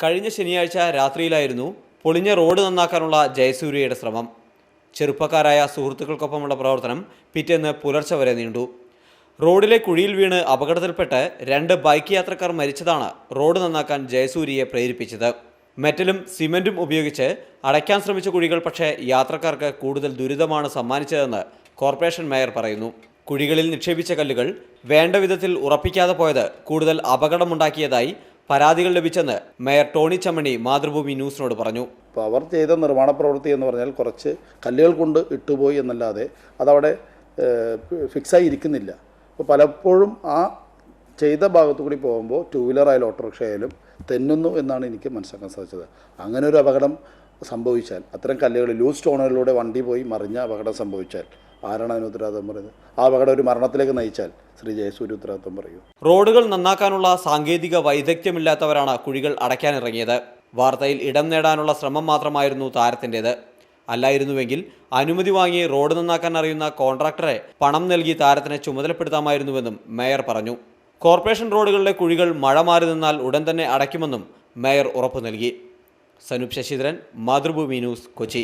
കഴിഞ്ഞ ശനിയാഴ്ച രാത്രിയിലായിരുന്നു പൊളിഞ്ഞ റോഡ് നന്നാക്കാനുള്ള ജയസൂര്യയുടെ ശ്രമം. ചെറുപ്പക്കാരായ സുഹൃത്തുക്കൾക്കൊപ്പമുള്ള പ്രവർത്തനം പിറ്റേന്ന് പുലർച്ചെ വരെ നീണ്ടു. റോഡിലെ കുഴിയിൽ വീണ് അപകടത്തിൽപ്പെട്ട് രണ്ട് ബൈക്ക് യാത്രക്കാർ മരിച്ചതാണ് റോഡ് നന്നാക്കാൻ ജയസൂര്യയെ പ്രേരിപ്പിച്ചത്. മെറ്റലും സിമന്റും ഉപയോഗിച്ച് അടയ്ക്കാൻ ശ്രമിച്ച കുഴികൾ പക്ഷേ യാത്രക്കാർക്ക് കൂടുതൽ ദുരിതമാണ് സമ്മാനിച്ചതെന്ന് കോർപ്പറേഷൻ മേയർ പറയുന്നു. കുഴികളിൽ നിക്ഷേപിച്ച കല്ലുകൾ വേണ്ട വിധത്തിൽ ഉറപ്പിക്കാതെ പോയത് കൂടുതൽ അപകടമുണ്ടാക്കിയതായി പരാതികൾ ലഭിച്ചെന്ന് മേയർ ടോണി ചമ്മണി മാതൃഭൂമി ന്യൂസിനോട് പറഞ്ഞു. അവർ ചെയ്ത നിർമ്മാണ പ്രവൃത്തി എന്ന് പറഞ്ഞാൽ കുറച്ച് കല്ലുകൾ കൊണ്ട് ഇട്ടുപോയി എന്നല്ലാതെ അതവിടെ ഫിക്സായി ഇരിക്കുന്നില്ല. അപ്പോൾ പലപ്പോഴും ആ ചെയ്ത ഭാഗത്തു കൂടി പോകുമ്പോൾ ടൂ വീലർ ആയാലും ഓട്ടോറിക്ഷ ആയാലും തെന്നുന്നു എന്നാണ് എനിക്ക് മനസ്സിലാക്കാൻ സാധിച്ചത്. അങ്ങനെ ഒരു അപകടം സംഭവിച്ചാൽ അത്തരം കല്ലുകൾ ലൂസ് സ്റ്റോണുകളിലൂടെ വണ്ടി പോയി മറിഞ്ഞ അപകടം സംഭവിച്ചാൽ ആരാണ് അതിന് ഉത്തരവാദിത്വം പറയുന്നത്? ആ അപകടം ഒരു മരണത്തിലേക്ക് നയിച്ചാൽ ശ്രീ ജയസൂര്യ ഉത്തരവാദിത്വം പറയൂ. റോഡുകൾ നന്നാക്കാനുള്ള സാങ്കേതിക വൈദഗ്ധ്യമില്ലാത്തവരാണ് കുഴികൾ അടയ്ക്കാനിറങ്ങിയത്. വാർത്തയിൽ ഇടം നേടാനുള്ള ശ്രമം മാത്രമായിരുന്നു താരത്തിന്റേത്. അല്ലായിരുന്നുവെങ്കിൽ അനുമതി വാങ്ങി റോഡ് നന്നാക്കാൻ അറിയുന്ന കോൺട്രാക്ടറെ പണം നൽകി താരത്തിനെ ചുമതലപ്പെടുത്താമായിരുന്നുവെന്നും മേയർ പറഞ്ഞു. കോർപ്പറേഷൻ റോഡുകളിലെ കുഴികൾ മഴ മാറി നിന്നാൽ ഉടൻ തന്നെ അടയ്ക്കുമെന്നും മേയർ ഉറപ്പു നൽകി. സനൂപ് ശശിധരൻ മാതൃഭൂമി ന്യൂസ് കൊച്ചി.